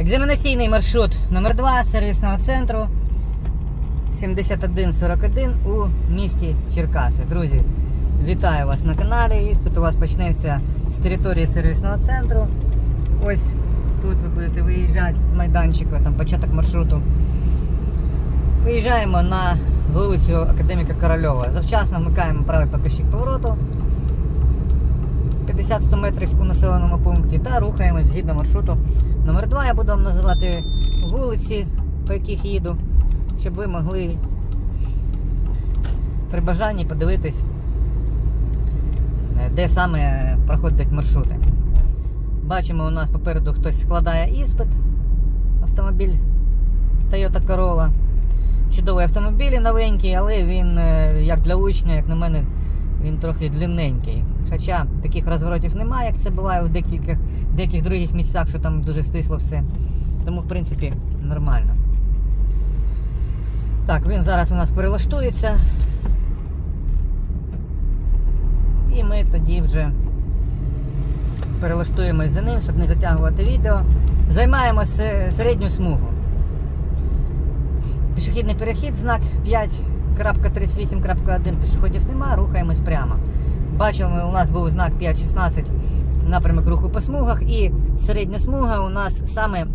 Екзаменаційний маршрут номер 2 сервісного центру 7141 у місті Черкаси. Друзі, вітаю вас на каналі. Іспит у вас почнеться з території сервісного центру. Ось тут ви будете виїжджати з майданчика, там початок маршруту. Виїжджаємо на вулицю Академіка Корольова. Завчасно вмикаємо правий покажчик повороту. 50-100 метрів у населеному пункті та рухаємось згідно маршруту номер 2 Я буду вам називати вулиці, по яких їду, щоб ви могли при бажанні подивитись, е, де саме проходять маршрути. Бачимо, у нас попереду хтось складає іспит. Автомобіль Toyota Corolla. Чудовий автомобіль, новенький, але він, е, як для учня, як на мене, він трохи длинненький. Хоча таких розворотів немає, як це буває в декількох, деяких других місцях, що там дуже стисло все. Тому, в принципі, нормально. Так, він зараз у нас перелаштується. І ми тоді вже перелаштуємось за ним, щоб не затягувати відео. Займаємо середню смугу. Пішохідний перехід, знак 5.38.1 пішоходів нема, рухаємось прямо. Бачимо, у нас був знак 5.16 напрямок руху по смугах, і середня смуга у нас саме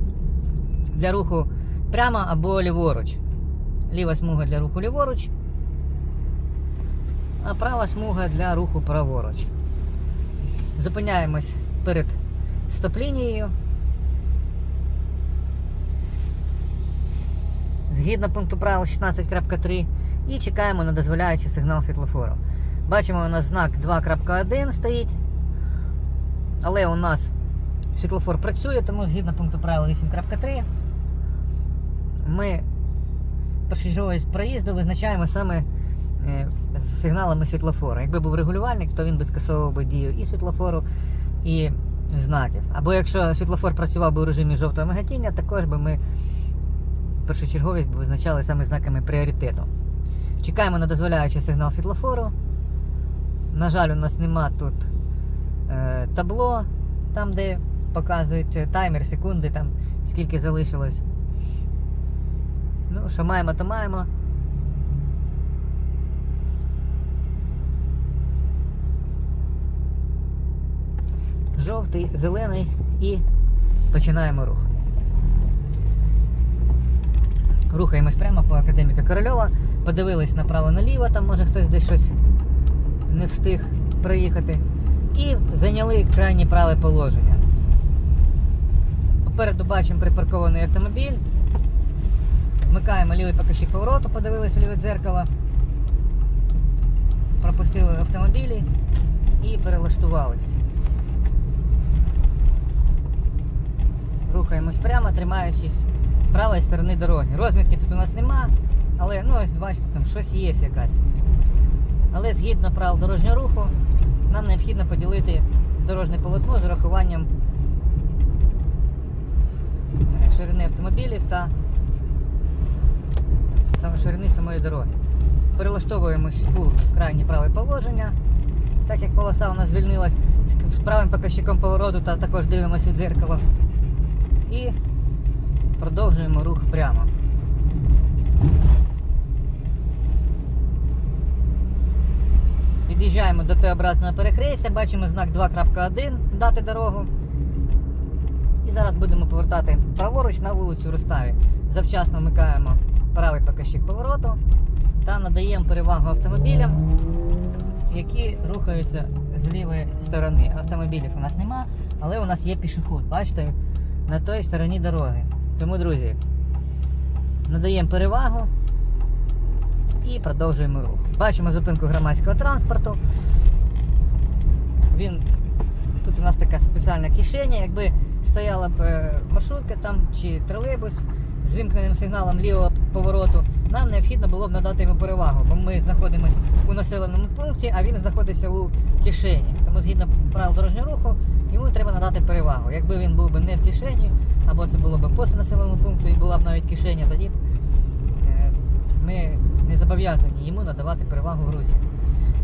для руху прямо або ліворуч. Ліва смуга для руху ліворуч, а права смуга для руху праворуч. Зупиняємось перед стоп-лінією. Згідно пункту правил 16.3 і чекаємо на дозволяючий сигнал світлофору. Бачимо, у нас знак 2.1 стоїть. Але у нас світлофор працює, тому згідно пункту правил 8.3 ми першочерговість проїзду визначаємо саме е, сигналами світлофору. Якби був регулювальник, то він би скасовував би дію і світлофору, і знаків. Або якщо світлофор працював би у режимі жовтого миготіння, також би ми першочерговість визначали саме знаками пріоритету. Чекаємо на дозволяючий сигнал світлофору. На жаль, у нас нема тут е, табло, там, де показують таймер, секунди, там скільки залишилось. Ну, що маємо, то маємо. Жовтий, зелений і починаємо рух. Рухаємось прямо по академіка Корольова. Подивились направо-наліво, там може хтось десь щось не встиг проїхати. І зайняли крайнє праве положення. Попереду бачимо припаркований автомобіль. Вмикаємо лівий покажчик повороту, подивились в ліве дзеркало. Пропустили автомобілі і перелаштувались. Рухаємось прямо, тримаючись правої сторони дороги. Розмітки тут у нас нема, але ну ось бачите, там щось є якась. Але згідно правил дорожнього руху, нам необхідно поділити дорожнє полотно з урахуванням ширини автомобілів та ширини самої дороги. Перелаштовуємось у крайнє праве положення, так як полоса у нас звільнилась з правим показчиком повороту, та також дивимося у дзеркало. І продовжуємо рух прямо. Під'їжджаємо до Т-образного перехрестя, бачимо знак 2.1 дати дорогу. І зараз будемо повертати праворуч на вулицю Руставі. Завчасно вмикаємо правий показчик повороту та надаємо перевагу автомобілям, які рухаються з лівої сторони. Автомобілів у нас нема, але у нас є пішохід. Бачите, на той стороні дороги. Тому, друзі, надаємо перевагу і продовжуємо рух. Бачимо зупинку громадського транспорту. Він тут у нас така спеціальна кишеня. Якби стояла б е, маршрутка там чи тролейбус з вимкненим сигналом лівого повороту, нам необхідно було б надати йому перевагу, бо ми знаходимося у населеному пункті, а він знаходиться у кишені. Тому згідно правил дорожнього руху, йому треба надати перевагу. Якби він був би не в кишені, або це було б поза населеному пункту і була б навіть кишеня, тоді е, ми не зобов'язані йому надавати перевагу в русі.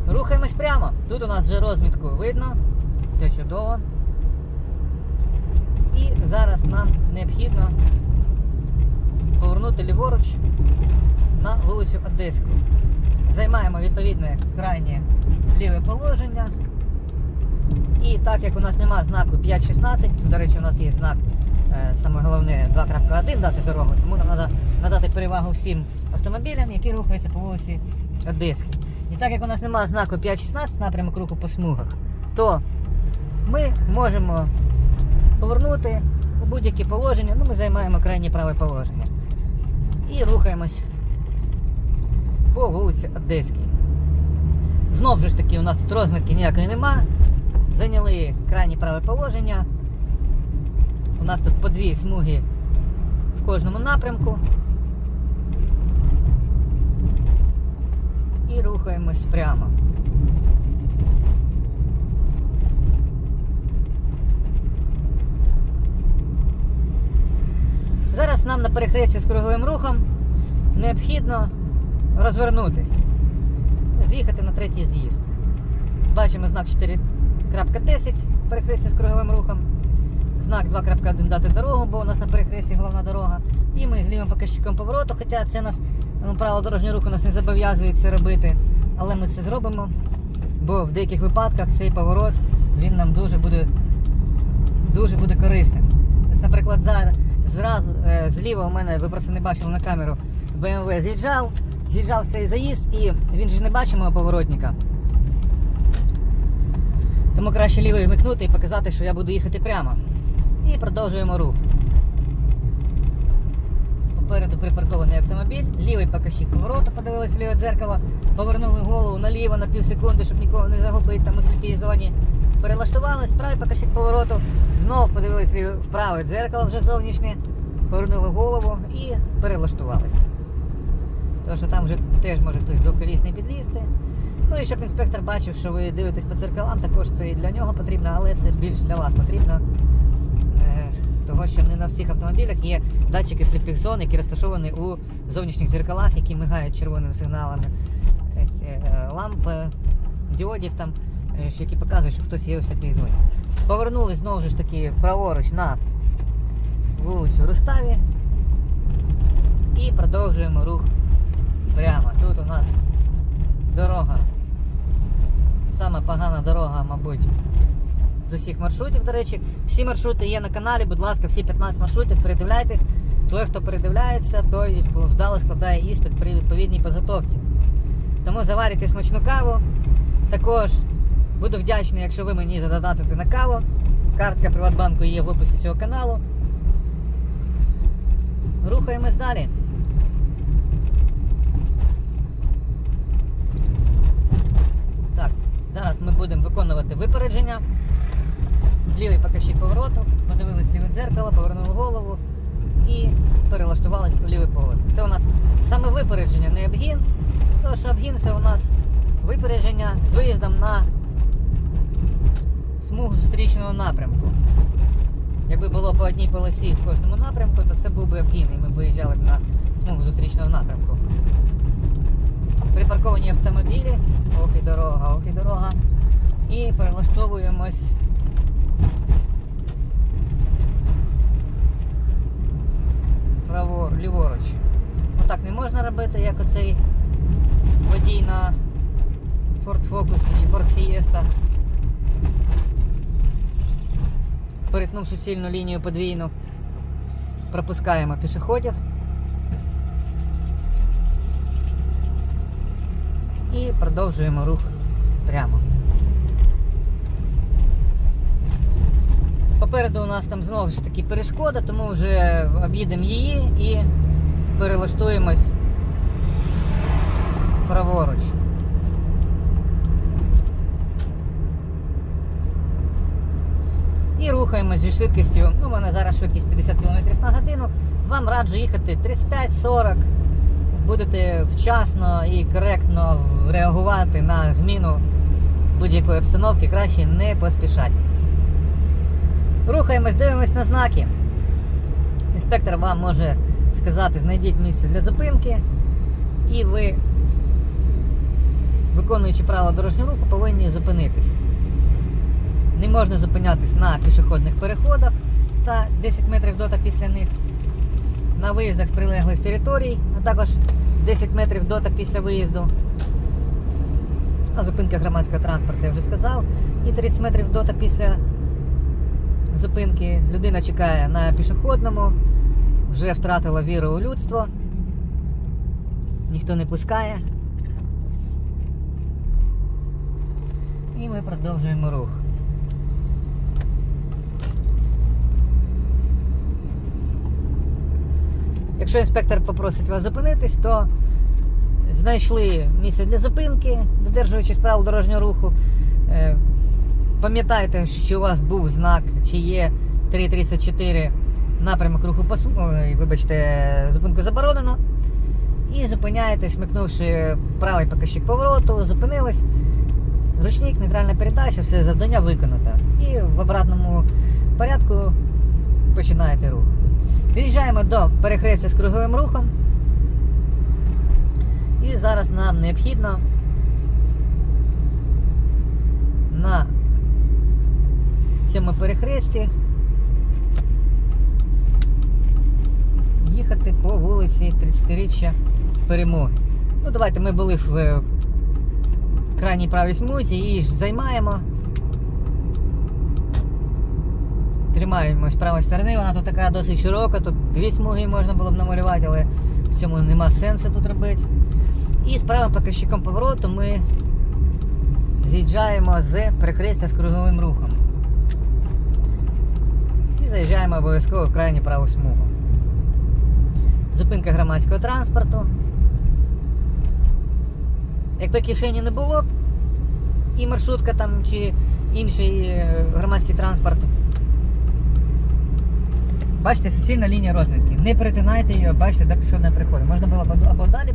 Рухаємось прямо. Тут у нас вже розмітку видно. Це чудово. І зараз нам необхідно повернути ліворуч на вулицю Одеську. Займаємо відповідне крайнє ліве положення. І так як у нас нема знаку 5.16, до речі, у нас є знак, е, саме головне 2.1 дати дорогу, тому нам треба надати перевагу всім автомобілям, які рухаються по вулиці Одеській. І так як у нас нема знаку 5.16 напрямок руху по смугах, то ми можемо повернути у будь-яке положення, ну ми займаємо крайнє праве положення. І рухаємось по вулиці Одеській. Знову ж таки, у нас тут розмітки ніякої нема. Зайняли крайнє праве положення. У нас тут по дві смуги в кожному напрямку. І рухаємось прямо. Зараз нам на перехресті з круговим рухом необхідно розвернутись, з'їхати на третій з'їзд. Бачимо знак 4.10 перехресті з круговим рухом. Знак 2.1 дати дорогу, бо у нас на перехресті головна дорога. І ми з лівим показчиком повороту, хоча це нас ну, правило дорожнього руху нас не зобов'язує це робити. Але ми це зробимо, бо в деяких випадках цей поворот він нам дуже буде дуже буде корисним. Ось, наприклад, зараз зразу е, зліва у мене, ви просто не бачили на камеру, BMW з'їжджав, з'їжджав цей заїзд і він же не бачить мого поворотника. Тому краще лівий вмикнути і показати, що я буду їхати прямо. І продовжуємо рух. Попереду припаркований автомобіль, лівий показчик повороту, подивились в ліве дзеркало, повернули голову наліво на пів секунди, щоб нікого не загубити там у сліпій зоні. Перелаштувались, правий показчик повороту, знов подивились ліве- в праве дзеркало вже зовнішнє, повернули голову і перелаштувались. Тому що там вже теж може хтось двоколісний підлізти. Ну і щоб інспектор бачив, що ви дивитесь по дзеркалам, також це і для нього потрібно, але це більш для вас потрібно. Е, Того, що не на всіх автомобілях є датчики сліпих зон, які розташовані у зовнішніх дзеркалах, які мигають червоними сигналами е, е, ламп, діодів, там, які показують, що хтось є у сліпій зоні. Повернули знову ж таки праворуч на вулицю Руставі і продовжуємо рух прямо. Тут у нас дорога. Сама погана дорога, мабуть, з усіх маршрутів. До речі, всі маршрути є на каналі, будь ласка, всі 15 маршрутів, передивляйтесь. Той, хто передивляється, той вдало складає іспит при відповідній підготовці. Тому заварюйте смачну каву. Також буду вдячний, якщо ви мені задонатите на каву. Картка Приватбанку є в описі цього каналу. Рухаємось далі. Так, зараз ми будемо виконувати випередження. Лівий показчик повороту, подивились ліве дзеркало, повернули голову і перелаштувалися у ліве полосе. Це у нас саме випередження, не обгін. Тому що обгін це у нас випередження з виїздом на смугу зустрічного напрямку. Якби було по одній полосі в кожному напрямку, то це був би обгін, і ми б виїжджали на смугу зустрічного напрямку. Припарковані автомобілі, ох і дорога, ох і дорога. І перелаштовуємось. Право, ліворуч. Ну так не можна робити, як оцей водій на Ford Focus чи Ford Fiesta. Перетнув суцільну лінію подвійну. Пропускаємо пішоходів. І продовжуємо рух прямо. Попереду у нас там знову ж таки перешкода, тому вже об'їдемо її і перелаштуємось праворуч. І рухаємось зі швидкістю. Ну, у мене зараз швидкість 50 км на годину. Вам раджу їхати 35-40. Будете вчасно і коректно реагувати на зміну будь-якої обстановки, краще не поспішати. Рухаємось, дивимось на знаки. Інспектор вам може сказати, знайдіть місце для зупинки, і ви, виконуючи правила дорожнього руху, повинні зупинитись. Не можна зупинятись на пішохідних переходах, та 10 метрів до та після них. На виїздах з прилеглих територій, а також 10 метрів до та після виїзду. На зупинках громадського транспорту я вже сказав. І 30 метрів до та після зупинки людина чекає на пішохідному, вже втратила віру у людство. Ніхто не пускає. І ми продовжуємо рух. Якщо інспектор попросить вас зупинитись, то знайшли місце для зупинки, додержуючись правил дорожнього руху. Пам'ятайте, що у вас був знак, чи є 334 напрямок руху по вибачте, зупинку заборонено. І зупиняєтесь, вмикнувши правий показчик повороту, зупинились. Ручник, нейтральна передача, все завдання виконано. І в обратному порядку починаєте рух. Під'їжджаємо до перехрестя з круговим рухом. І зараз нам необхідно на цьому перехресті їхати по вулиці 30-річчя перемоги. Ну, давайте ми були в е, крайній правій смузі, ж займаємо. Тримаємось правої сторони, вона тут така досить широка, тут дві смуги можна було б намалювати, але в цьому нема сенсу тут робити. І з правим показчиком повороту ми з'їжджаємо з перехрестя з круговим рухом. Заїжджаємо обов'язково в крайню праву смугу. Зупинка громадського транспорту. Якби кишені не було б, і маршрутка там чи інший е, громадський транспорт. Бачите, суцільна лінія розмітки. Не перетинайте її, бачите, де пішохідне переходить. Можна було або далі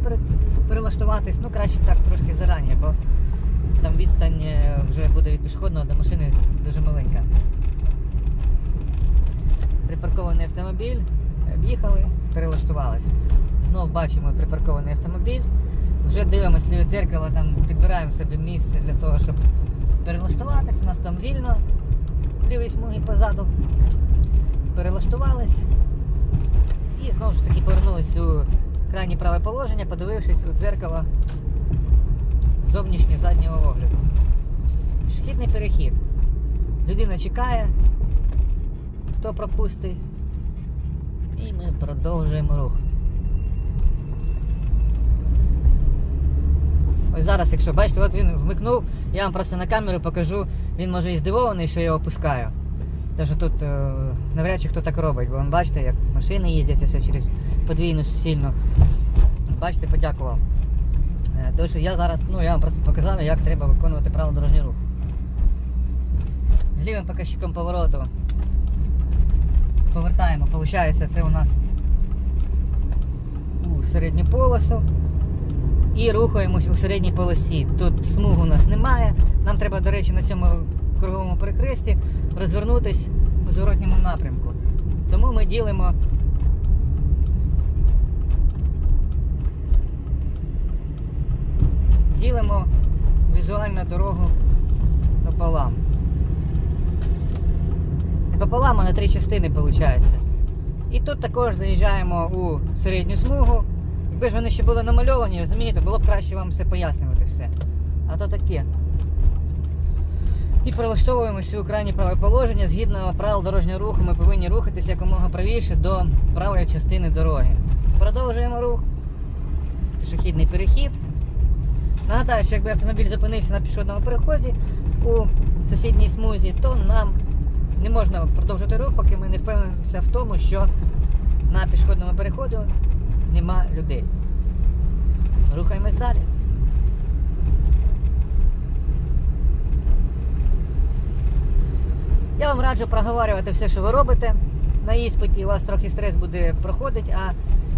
перелаштуватись, ну краще так трошки зарані, бо там відстань е, вже буде від пішохідного до машини дуже маленька. Припаркований автомобіль, об'їхали, перелаштувались. Знов бачимо припаркований автомобіль. Вже дивимося ліве дзеркало, там підбираємо собі місце для того, щоб перелаштуватись. У нас там вільно, лівій смугі позаду. Перелаштувались. І знову ж таки повернулись у крайнє праве положення, подивившись у дзеркало зовнішнє заднього огляду. Пішохідний перехід. Людина чекає, хто пропустить. І ми продовжуємо рух. Ось зараз, якщо бачите, от він вмикнув, я вам просто на камеру покажу, він може і здивований, що я опускаю. Тож тут е, навряд чи хто так робить, бо ви бачите, як машини їздять ось через подвійну суцільну. Бачите, подякував. Е, Тому що я зараз, ну я вам просто показав, як треба виконувати правила дорожнього руху. З лівим показчиком повороту повертаємо, виходить, це у нас у середню полосу. І рухаємось у середній полосі. Тут смуг у нас немає. Нам треба, до речі, на цьому круговому перехресті розвернутись у зворотньому напрямку. Тому ми ділимо ділимо візуально дорогу пополам. Пополам, а на три частини виходить. І тут також заїжджаємо у середню смугу. Якби ж вони ще були намальовані, розумієте, було б краще вам все пояснювати все. А то таке. І прилаштовуємося у крайнє праве положення. Згідно правил дорожнього руху, ми повинні рухатися якомога правіше до правої частини дороги. Продовжуємо рух. Пішохідний перехід. Нагадаю, що якби автомобіль зупинився на пішохідному переході у сусідній смузі, то нам не можна продовжити рух, поки ми не впевнимося в тому, що на пішохідному переходу нема людей. Рухаємось далі. Я вам раджу проговорювати все, що ви робите. На іспиті у вас трохи стрес буде проходити, а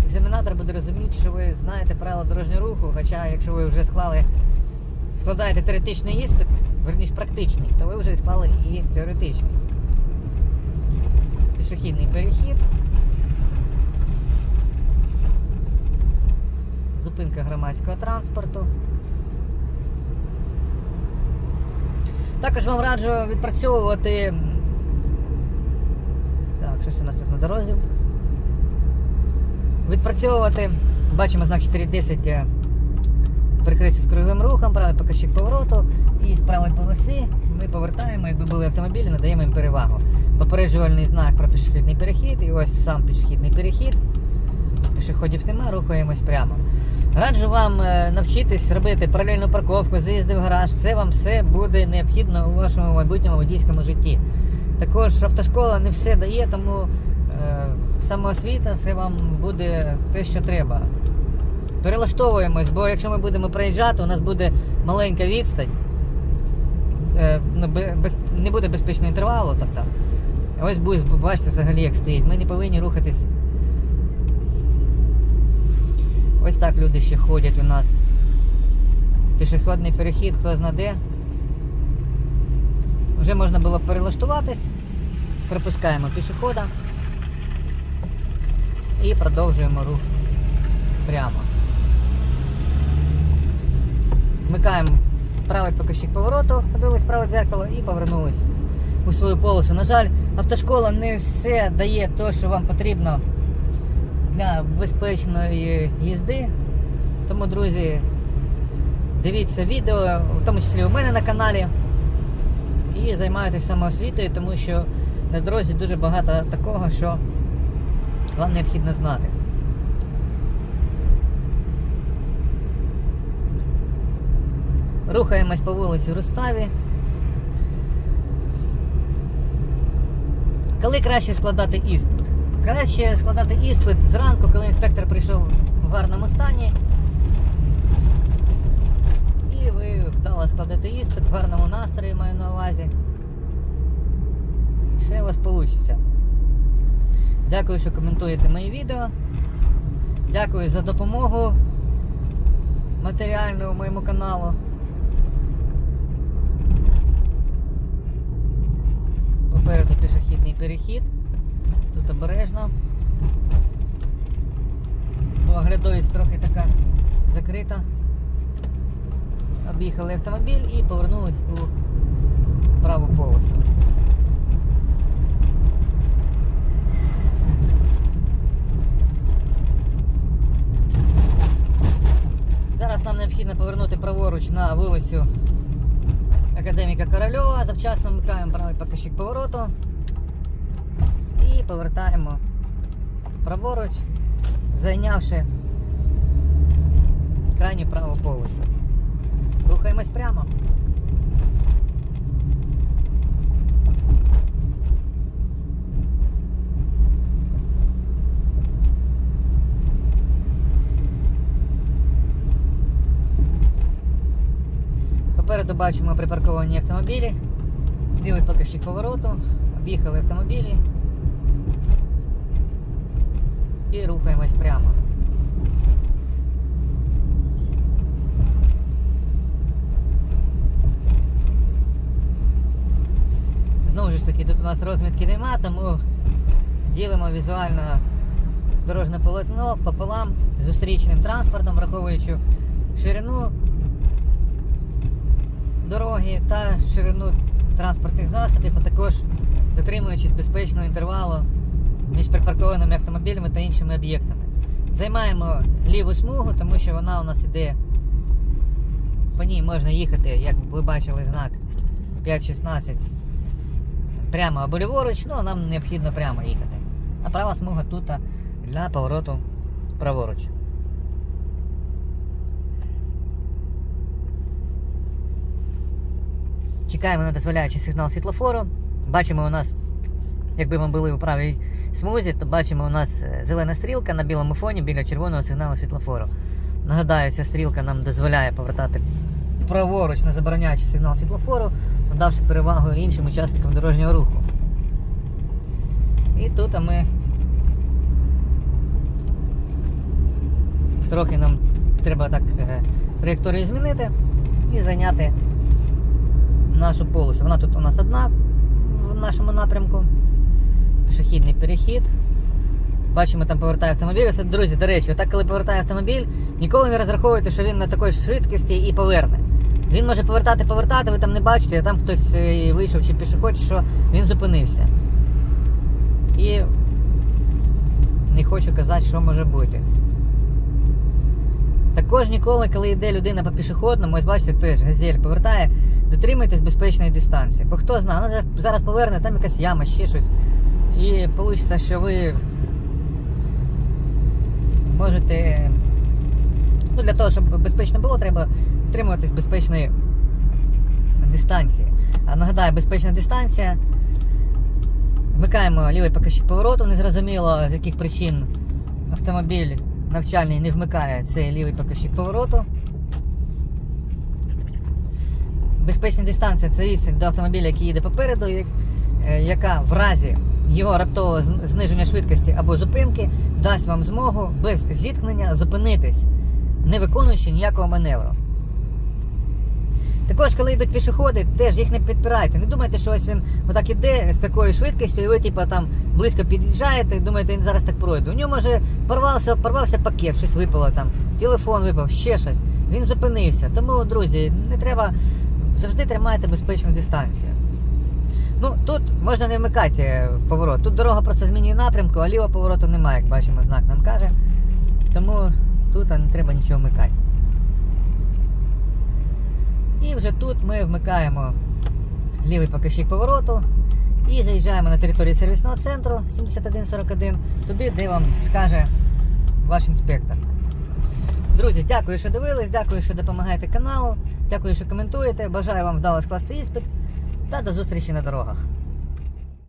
екзаменатор буде розуміти, що ви знаєте правила дорожнього руху. Хоча, якщо ви вже склали, складаєте теоретичний іспит, верніше практичний, то ви вже склали і теоретичний. Пішохідний перехід. Зупинка громадського транспорту. Також вам раджу відпрацьовувати так, щось у нас тут на дорозі. Відпрацьовувати. Бачимо знак 410 е, перехрестя з круговим рухом, правий покажчик повороту і з правої полоси ми повертаємо, якби були автомобілі, надаємо їм перевагу. Попереджувальний знак про пішохідний перехід і ось сам пішохідний перехід. Пішоходів нема, рухаємось прямо. Раджу вам е, навчитись робити паралельну парковку, заїзди в гараж. Це вам все буде необхідно у вашому майбутньому водійському житті. Також автошкола не все дає, тому е, самоосвіта це вам буде те, що треба. Перелаштовуємось, бо якщо ми будемо проїжджати, у нас буде маленька відстань, без, не буде безпечного інтервалу. Тобто, ось бус, бачите, взагалі як стоїть. Ми не повинні рухатись. Ось так люди ще ходять у нас. Пішохідний перехід, хто знаде. Вже можна було перелаштуватись. Пропускаємо пішохода і продовжуємо рух прямо. Вмикаємо правий покажчик повороту, подивились праве дзеркало і повернулись у свою полосу. На жаль, автошкола не все дає те, що вам потрібно для безпечної їзди. Тому, друзі, дивіться відео, в тому числі у мене на каналі. І займайтеся самоосвітою, тому що на дорозі дуже багато такого, що вам необхідно знати. Рухаємось по вулиці Руставі. Коли краще складати іспит? Краще складати іспит зранку, коли інспектор прийшов в гарному стані. І ви вдало складете іспит в гарному настрої маю на увазі. І все у вас вийде. Дякую, що коментуєте мої відео. Дякую за допомогу матеріальну моєму каналу. Попереду пішохідний перехід. Тут обережно. Оглядовість трохи така закрита. Об'їхали автомобіль і повернулись у праву полосу. Зараз нам необхідно повернути праворуч на вулицю Академіка Корольова. Завчасно вмикаємо правий покажчик повороту і повертаємо праворуч, зайнявши крайнє право полосу. Рухаємось прямо. Попереду бачимо припарковані автомобілі. Лівий покажчик повороту. Об'їхали автомобілі. І рухаємось прямо. Знову ж таки, тут у нас розмітки нема, тому ділимо візуально дорожне полотно пополам зустрічним транспортом, враховуючи ширину дороги та ширину транспортних засобів, а також дотримуючись безпечного інтервалу між припаркованими автомобілями та іншими об'єктами. Займаємо ліву смугу, тому що вона у нас іде. По ній можна їхати, як ви бачили знак 5.16 прямо або ліворуч, ну а нам необхідно прямо їхати. А права смуга тут для повороту праворуч. Чекаємо на дозволяючий сигнал світлофору. Бачимо у нас, якби ми були у правій смузі, то бачимо у нас е, зелена стрілка на білому фоні біля червоного сигналу світлофору. Нагадаю, ця стрілка нам дозволяє повертати праворуч на забороняючий сигнал світлофору, надавши перевагу іншим учасникам дорожнього руху. І тут а ми трохи нам треба так е, траєкторію змінити і зайняти нашу полосу. Вона тут у нас одна в нашому напрямку. Пішохідний перехід. Бачимо, там повертає автомобіль. Це, друзі, до речі, отак, коли повертає автомобіль, ніколи не розраховуйте, що він на такій ж швидкості і поверне. Він може повертати, повертати, ви там не бачите, а там хтось е, вийшов чи пішохід, що він зупинився. І не хочу казати, що може бути. Також ніколи, коли йде людина по пішохідному, ось бачите, теж газель повертає, дотримуйтесь безпечної дистанції. Бо хто знає, вона зараз поверне, там якась яма, ще щось. І вийде, що ви можете. Ну, для того, щоб безпечно було, треба дотримуватись безпечної дистанції. А нагадаю, безпечна дистанція. Вмикаємо лівий показчик повороту, незрозуміло з яких причин автомобіль навчальний не вмикає цей лівий покажчик повороту. Безпечна дистанція це відстань до автомобіля, який їде попереду, е, яка в разі його раптового зниження швидкості або зупинки дасть вам змогу без зіткнення зупинитись, не виконуючи ніякого маневру. Також, коли йдуть пішоходи, теж їх не підпирайте. Не думайте, що ось він отак іде з такою швидкістю, і ви типа там близько під'їжджаєте, і думаєте, він зараз так пройде. У нього може порвався, порвався пакет, щось випало там, телефон випав, ще щось. Він зупинився. Тому, друзі, не треба завжди тримайте безпечну дистанцію. Ну, тут можна не вмикати е, поворот. Тут дорога просто змінює напрямку, а лівого повороту немає, як бачимо, знак нам каже. Тому тут не треба нічого вмикати. І вже тут ми вмикаємо лівий показчик повороту і заїжджаємо на територію сервісного центру 7141, туди, де вам скаже ваш інспектор. Друзі, дякую, що дивились, дякую, що допомагаєте каналу, дякую, що коментуєте. Бажаю вам вдало скласти іспит та до зустрічі на дорогах.